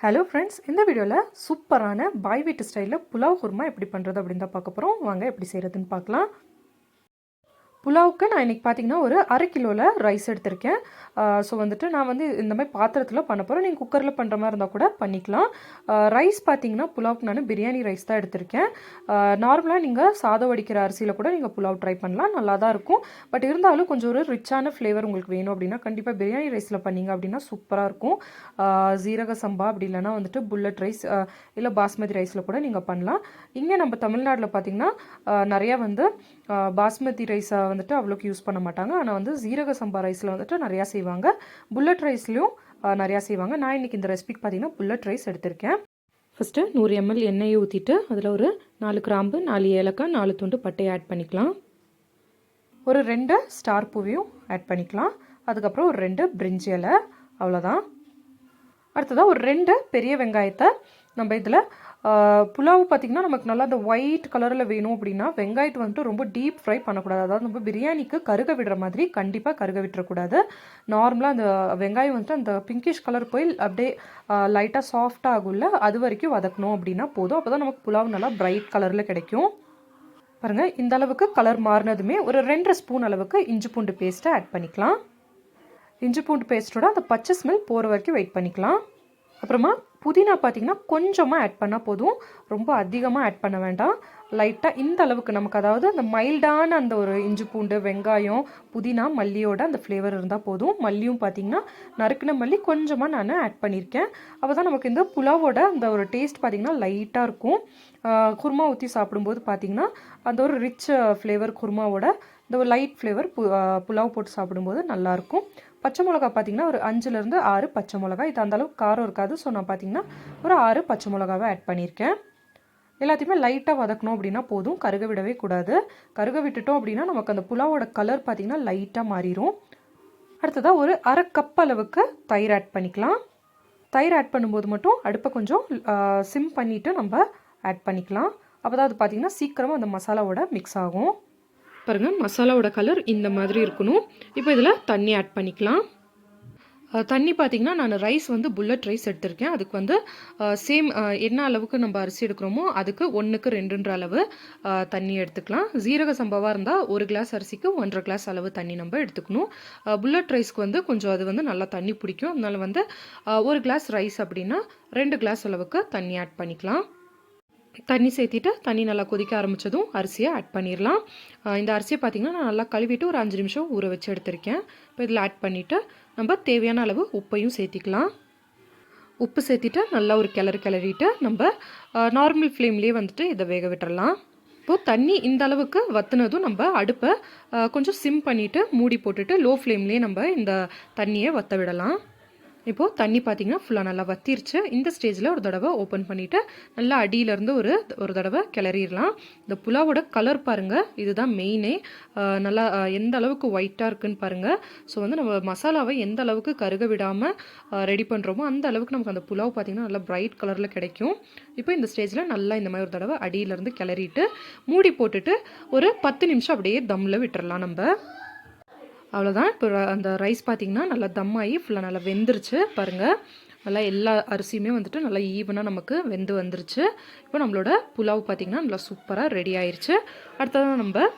Hello friends இந்த வீடியோவில் சூப்பரான பாய் வீட்டு ஸ்டைலில் புலாவ் குருமா எப்படி பண்ணுறது அப்படின்னு தான் பார்க்க போகிறோம் வாங்க எப்படி செய்கிறதுன்னு பார்க்கலாம். புலாவுக்கு நான் இன்றைக்கி பார்த்தீங்கன்னா ஒரு அரை கிலோவில் ரைஸ் எடுத்திருக்கேன். ஸோ வந்துட்டு நான் வந்து இந்த மாதிரி பாத்திரத்தில் பண்ண போகிறேன் நீங்கள் குக்கரில் பண்ணுற மாதிரி இருந்தால் கூட பண்ணிக்கலாம். ரைஸ் பார்த்தீங்கன்னா புலாவுக்கு நான் பிரியாணி ரைஸ் தான் எடுத்திருக்கேன். நார்மலாக நீங்கள் சாதம் வடிக்கிற அரிசியில் கூட நீங்கள் புலாவ் ட்ரை பண்ணலாம். நல்லா தான் இருக்கும். பட் இருந்தாலும் கொஞ்சம் ஒரு ரிச்சான ஃப்ளேவர் உங்களுக்கு வேணும் அப்படின்னா கண்டிப்பாக பிரியாணி ரைஸில் பண்ணீங்க அப்படின்னா சூப்பராக இருக்கும். ஜீரக சம்பா அப்படி இல்லைனா வந்துட்டு புல்லட் ரைஸ் இல்லை பாஸ்மதி ரைஸில் கூட நீங்கள் பண்ணலாம். இங்கே நம்ம தமிழ்நாட்டில் பார்த்தீங்கன்னா நிறையா வந்து பாஸ்மதி ரைஸை வந்துட்டு அவ்வளோக்கு யூஸ் பண்ண மாட்டாங்க. ஆனால் வந்து ஜீரக சம்பா ரைஸில் வந்துட்டு நிறையா செய்வாங்க. புல்லட் ரைஸ்லேயும் நிறையா செய்வாங்க. நான் இன்றைக்கி இந்த ரெசிபிக்கு பார்த்தீங்கன்னா புல்லட் ரைஸ் எடுத்திருக்கேன். ஃபஸ்ட்டு நூறு எம்எல் எண்ணெயை ஊற்றிட்டு அதில் ஒரு நாலு கிராம்பு நாலு ஏலக்காய் நாலு துண்டு பட்டையை ஆட் பண்ணிக்கலாம். ஒரு ரெண்டு ஸ்டார் பூவையும் ஆட் பண்ணிக்கலாம். அதுக்கப்புறம் ஒரு ரெண்டு பிரிஞ்சி இலை அவ்வளோதான் அடுத்ததாக ஒரு ரெண்டு பெரிய வெங்காயத்தை நம்ம இதில் புலாவு பார்த்திங்கன்னா நமக்கு நல்லா அந்த ஒயிட் கலரில் வேணும் அப்படின்னா வெங்காயத்தை வந்துட்டு ரொம்ப டீப் ஃப்ரை பண்ணக்கூடாது. அதாவது நம்ம பிரியாணிக்கு கருக விடுற மாதிரி கண்டிப்பாக கருக விட்டுறக்கூடாது. நார்மலாக அந்த வெங்காயம் வந்துட்டு அந்த பிங்கிஷ் கலர் போய் அப்படியே லைட்டாக சாஃப்டாக ஆகும்ல அது வரைக்கும் வதக்கணும் அப்படின்னா போதும். அப்போ தான் நமக்கு புலாவு நல்லா பிரைட் கலரில் கிடைக்கும். பாருங்கள் இந்த அளவுக்கு கலர் மாறினதுமே ஒரு ரெண்டரை ஸ்பூன் அளவுக்கு இஞ்சி பூண்டு பேஸ்ட்டை ஆட் பண்ணிக்கலாம். இஞ்சி பூண்டு பேஸ்ட்டோட அந்த பச்சை ஸ்மெல் போகிற வரைக்கும் வெயிட் பண்ணிக்கலாம். அப்புறமா புதினா பார்த்திங்கன்னா கொஞ்சமாக ஆட் பண்ணால் போதும். ரொம்ப அதிகமாக ஆட் பண்ண வேண்டாம். லைட்டாக இந்த அளவுக்கு நமக்கு அதாவது அந்த மைல்டான அந்த ஒரு இஞ்சி பூண்டு வெங்காயம் புதினா மல்லியோட அந்த ஃப்ளேவர் இருந்தால் போதும். மல்லியும் பார்த்திங்கன்னா நறுக்கின மல்லி கொஞ்சமாக நான் ஆட் பண்ணியிருக்கேன் அப்போ தான் நமக்கு இந்த புலாவோட அந்த ஒரு டேஸ்ட் பார்த்திங்கன்னா லைட்டாக இருக்கும். குருமா ஊற்றி சாப்பிடும்போது பார்த்திங்கன்னா அந்த ஒரு ரிச் ஃப்ளேவர் குருமாவோட இந்த ஒரு லைட் ஃப்ளேவர் பு புலாவ் போட்டு சாப்பிடும்போது நல்லாயிருக்கும் பச்சை மிளகா பார்த்திங்கன்னா ஒரு அஞ்சுலேருந்து ஆறு பச்சை மிளகா. இது அந்தளவுக்கு காரம் இருக்காது. ஸோ நான் பார்த்திங்கன்னா ஒரு ஆறு பச்சை மிளகாவை ஆட் பண்ணியிருக்கேன். எல்லாத்தையுமே லைட்டாக வதக்கணும் அப்படின்னா போதும். கருக விடவே கூடாது. கருக விட்டுட்டோம் அப்படின்னா நமக்கு அந்த புலாவோட கலர் பார்த்திங்கன்னா லைட்டாக மாறிடும் அடுத்ததாக ஒரு அரை கப் அளவுக்கு தயிர் ஆட் பண்ணிக்கலாம். தயிர் ஆட் பண்ணும்போது மட்டும் அடுப்பை கொஞ்சம் சிம் பண்ணிவிட்டு நம்ம ஆட் பண்ணிக்கலாம். அப்போ தான் அது பார்த்திங்கன்னா சீக்கிரமாக அந்த மசாலாவோட மிக்ஸ் ஆகும். பாருங்கள் மசாலாவோட கலர் இந்த மாதிரி இருக்கணும். இப்போ இதில் தண்ணி ஆட் பண்ணிக்கலாம். தண்ணி பார்த்திங்கன்னா நான் ரைஸ் வந்து புல்லட் ரைஸ் எடுத்திருக்கேன். அதுக்கு வந்து சேம் என்ன அளவுக்கு நம்ம அரிசி எடுக்கிறோமோ அதுக்கு ஒன்றுக்கு ரெண்டுன்ற அளவு தண்ணி எடுத்துக்கலாம். ஜீரக சம்பவாக இருந்தால் ஒரு கிளாஸ் அரிசிக்கு ஒன்றரை கிளாஸ் அளவு தண்ணி நம்ம எடுத்துக்கணும். புல்லட் ரைஸ்க்கு வந்து கொஞ்சம் அது வந்து நல்லா தண்ணி பிடிக்கும். அதனால வந்து ஒரு கிளாஸ் ரைஸ் அப்படின்னா ரெண்டு கிளாஸ் அளவுக்கு தண்ணி ஆட் பண்ணிக்கலாம். தண்ணி சேர்த்திட்டு தண்ணி நல்லா கொதிக்க ஆரம்பித்ததும் அரிசியை ஆட் பண்ணிடலாம். இந்த அரிசியை பார்த்திங்கன்னா நான் நல்லா கழுவிட்டு ஒரு அஞ்சு நிமிஷம் ஊற வச்சு எடுத்திருக்கேன். இப்போ இதில் ஆட் பண்ணிவிட்டு நம்ம தேவையான அளவு உப்பையும் சேர்த்திக்கலாம். உப்பு சேர்த்திட்டு நல்லா ஒரு கிளறு கிளறிட்டு நம்ம நார்மல் ஃப்ளேம்லேயே வந்துட்டு இதை வேக விட்டுறலாம். இப்போது தண்ணி இந்த அளவுக்கு வத்துனதும் நம்ம அடுப்பை கொஞ்சம் சிம் பண்ணிவிட்டு மூடி போட்டுட்டு லோ ஃப்ளேம்லேயே நம்ம இந்த தண்ணியை வற்ற விடலாம். இப்போது தண்ணி பார்த்திங்கன்னா ஃபுல்லாக நல்லா வத்திருச்சு. இந்த ஸ்டேஜில் ஒரு தடவை ஓப்பன் பண்ணிவிட்டு நல்லா அடியிலேருந்து ஒரு ஒரு தடவை கிளறிடலாம். இந்த புலாவோட கலர் பாருங்கள் இதுதான் மெயினே நல்லா எந்த அளவுக்கு ஒயிட்டாக இருக்குன்னு பாருங்கள் ஸோ வந்து நம்ம மசாலாவை எந்த அளவுக்கு கருக விடாமல் ரெடி பண்ணுறோமோ அந்த அளவுக்கு நமக்கு அந்த புலாவ் பார்த்திங்கன்னா நல்லா ப்ரைட் கலரில் கிடைக்கும். இப்போ இந்த ஸ்டேஜில் நல்லா இந்த மாதிரி ஒரு தடவை அடியிலேருந்து கிளறிட்டு மூடி போட்டுட்டு ஒரு பத்து நிமிஷம் அப்படியே தம்மில் விட்டுறலாம் நம்ம. அவ்வளோதான் இப்போ அந்த ரைஸ் பார்த்திங்கன்னா நல்லா தம் ஆகி ஃபுல்லாக நல்லா வெந்துருச்சு. பாருங்கள் நல்லா எல்லா அரிசியுமே வந்துட்டு நல்லா ஈவனாக நமக்கு வெந்து வந்துருச்சு. இப்போ நம்மளோட புலாவ் பார்த்திங்கன்னா நல்லா சூப்பராக ரெடி ஆயிடுச்சு அடுத்ததான் நம்ம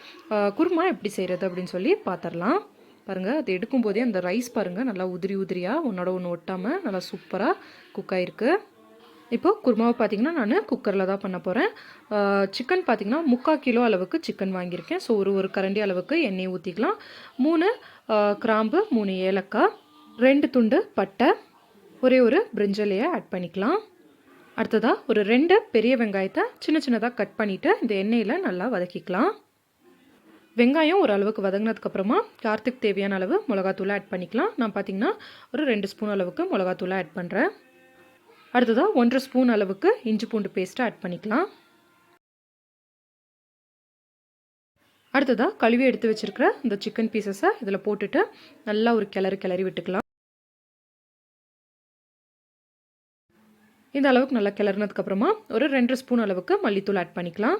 குருமா எப்படி செய்கிறது அப்படின்னு சொல்லி பார்த்துடலாம் பாருங்கள் அது எடுக்கும்போதே அந்த ரைஸ் பாருங்கள் நல்லா உதிரி உதிரியாக ஒன்றோட ஒன்று ஒட்டாமல் நல்லா சூப்பராக குக் ஆகிருக்கு இப்போது குருமாவை பார்த்திங்கன்னா நான் குக்கரில் தான் பண்ண போகிறேன் சிக்கன் பார்த்திங்கன்னா முக்கால் கிலோ அளவுக்கு சிக்கன் வாங்கியிருக்கேன். ஸோ ஒரு ஒரு கரண்டி அளவுக்கு எண்ணெய் ஊற்றிக்கலாம் மூணு கிராம்பு மூணு ஏலக்காய் ரெண்டு துண்டு பட்டை ஒரே ஒரு பிரிஞ்சலையை ஆட் பண்ணிக்கலாம். அடுத்ததாக ஒரு ரெண்டு பெரிய வெங்காயத்தை சின்ன சின்னதாக கட் பண்ணிவிட்டு இந்த எண்ணெயில் நல்லா வதக்கிக்கலாம். வெங்காயம் ஒரு அளவுக்கு வதங்கினதுக்கப்புறமா கார்த்திக் தேவையான அளவு மிளகாத்தூளை ஆட் பண்ணிக்கலாம். நான் பார்த்திங்கன்னா ஒரு ரெண்டு ஸ்பூன் அளவுக்கு மிளகாத்தூளை ஆட் பண்ணுறேன் அடுத்ததாக ஒன்றரை ஸ்பூன் அளவுக்கு இஞ்சி பூண்டு பேஸ்ட்டை ஆட் பண்ணிக்கலாம். அடுத்ததாக கழுவி எடுத்து வச்சுருக்கிற இந்த சிக்கன் பீசஸை இதில் போட்டுட்டு நல்லா ஒரு கிளறி கிளறி விட்டுக்கலாம். இந்த அளவுக்கு நல்லா கிளறினதுக்கப்புறமா ஒரு ரெண்டு ஸ்பூன் அளவுக்கு மல்லித்தூள் ஆட் பண்ணிக்கலாம்.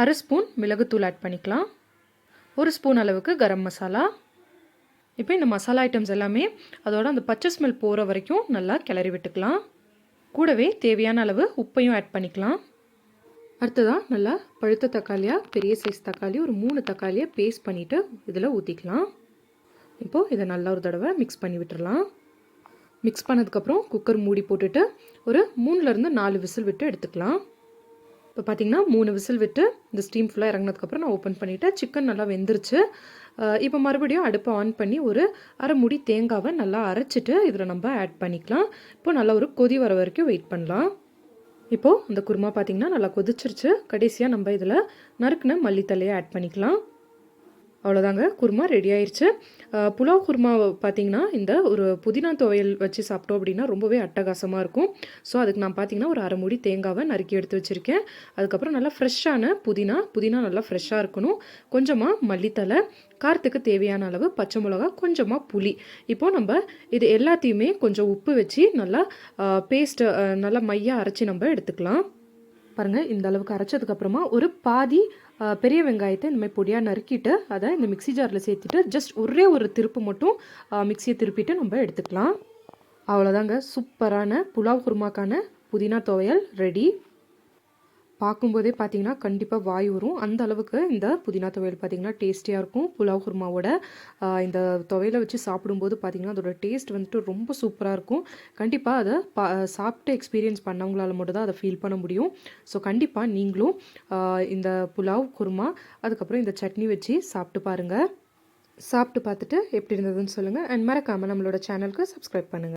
அரை ஸ்பூன் மிளகுத்தூள் ஆட் பண்ணிக்கலாம். ஒரு ஸ்பூன் அளவுக்கு கரம் மசாலா. இப்போ இந்த மசாலா ஐட்டம்ஸ் எல்லாமே அதோட அந்த பச்சை ஸ்மெல் போகிற வரைக்கும் நல்லா கிளறி விட்டுக்கலாம். கூடவே தேவையான அளவு உப்பையும் ஆட் பண்ணிக்கலாம். அடுத்ததாக நல்லா பழுத்த தக்காளியாக பெரிய சைஸ் தக்காளி ஒரு மூணு தக்காளியை பேஸ்ட் பண்ணிவிட்டு இதில் ஊற்றிக்கலாம் இப்போது இதை நல்லா ஒரு தடவை மிக்ஸ் பண்ணி விட்டுறலாம். மிக்ஸ் பண்ணதுக்கப்புறம் குக்கர் மூடி போட்டுட்டு ஒரு மூணுலேருந்து நாலு விசில் விட்டு எடுத்துக்கலாம். இப்போ பார்த்தீங்கன்னா மூணு விசில் விட்டு இந்த ஸ்டீம் ஃபுல்லாக இறங்கினதுக்கப்புறம் நான் ஓப்பன் பண்ணிவிட்டேன் சிக்கன் நல்லா வெந்துருச்சு. இப்போ மறுபடியும் அடுப்பை ஆன் பண்ணி ஒரு அரை முடி தேங்காவை நல்லா அரைச்சிட்டு இதில் நம்ம ஆட் பண்ணிக்கலாம். இப்போ நல்லா ஒரு கொதி வர வரைக்கும் வெயிட் பண்ணலாம். இப்போது இந்த குருமா பார்த்தீங்கன்னா நல்லா கொதிச்சிருச்சு. கடைசியாக நம்ம இதில் நறுக்குன மல்லித்தலையை ஆட் பண்ணிக்கலாம். அவ்வளோதாங்க குருமா ரெடி ஆயிடுச்சு புலாவ் குருமா பார்த்தீங்கன்னா இந்த ஒரு புதினா துவையல் வச்சு சாப்பிட்டோம் அப்படின்னா ரொம்பவே அட்டகாசமாக இருக்கும். ஸோ அதுக்கு நான் பார்த்தீங்கன்னா ஒரு அரை மூடி தேங்காவை நறுக்கி எடுத்து வச்சுருக்கேன். அதுக்கப்புறம் நல்லா ஃப்ரெஷ்ஷான புதினா புதினா நல்லா ஃப்ரெஷ்ஷாக இருக்கணும். கொஞ்சமாக மல்லித்தலை காரத்துக்கு தேவையான அளவு பச்சை மிளகா கொஞ்சமாக புளி. இப்போது நம்ம இது எல்லாத்தையுமே கொஞ்சம் உப்பு வச்சு நல்லா பேஸ்ட்டு நல்லா மையாக அரைச்சி நம்ம எடுத்துக்கலாம். பாருங்கள் இந்த அளவுக்கு அரைச்சதுக்கப்புறமா ஒரு பாதி பெரிய வெங்காயத்தை இந்த மாதிரி பொடியாக நறுக்கிட்டு அதை இந்த மிக்ஸி ஜாரில் சேர்த்துட்டு ஜஸ்ட் ஒரே ஒரு திருப்பு மட்டும் மிக்சியை மிக்ஸியை திருப்பிட்டு நம்ம எடுத்துக்கலாம். அவ்வளோதாங்க சூப்பரான புலாவ் குருமாக்கான புதினா துவையல் ரெடி பார்க்கும்போதே பார்த்தீங்கன்னா கண்டிப்பாக வாய் வரும் அந்த அளவுக்கு இந்த புதினா துவையல் பார்த்தீங்கன்னா டேஸ்டியாக இருக்கும். புலாவ் குருமாவோட இந்த துவையலை வச்சு சாப்பிடும்போது பார்த்தீங்கன்னா அதோட டேஸ்ட் வந்துட்டு ரொம்ப சூப்பராக இருக்கும். கண்டிப்பாக அதை பா சாப்பிட்டு எக்ஸ்பீரியன்ஸ் பண்ணவங்களால மட்டும் தான் அதை ஃபீல் பண்ண முடியும். ஸோ கண்டிப்பாக நீங்களும் இந்த புலாவ் குருமா அதுக்கப்புறம் இந்த சட்னி வச்சு சாப்பிட்டு பாருங்கள் சாப்பிட்டு பார்த்துட்டு எப்படி இருந்ததுன்னு சொல்லுங்கள் அண்ட் மறக்காமல் நம்மளோட சேனலுக்கு சப்ஸ்கிரைப் பண்ணுங்கள்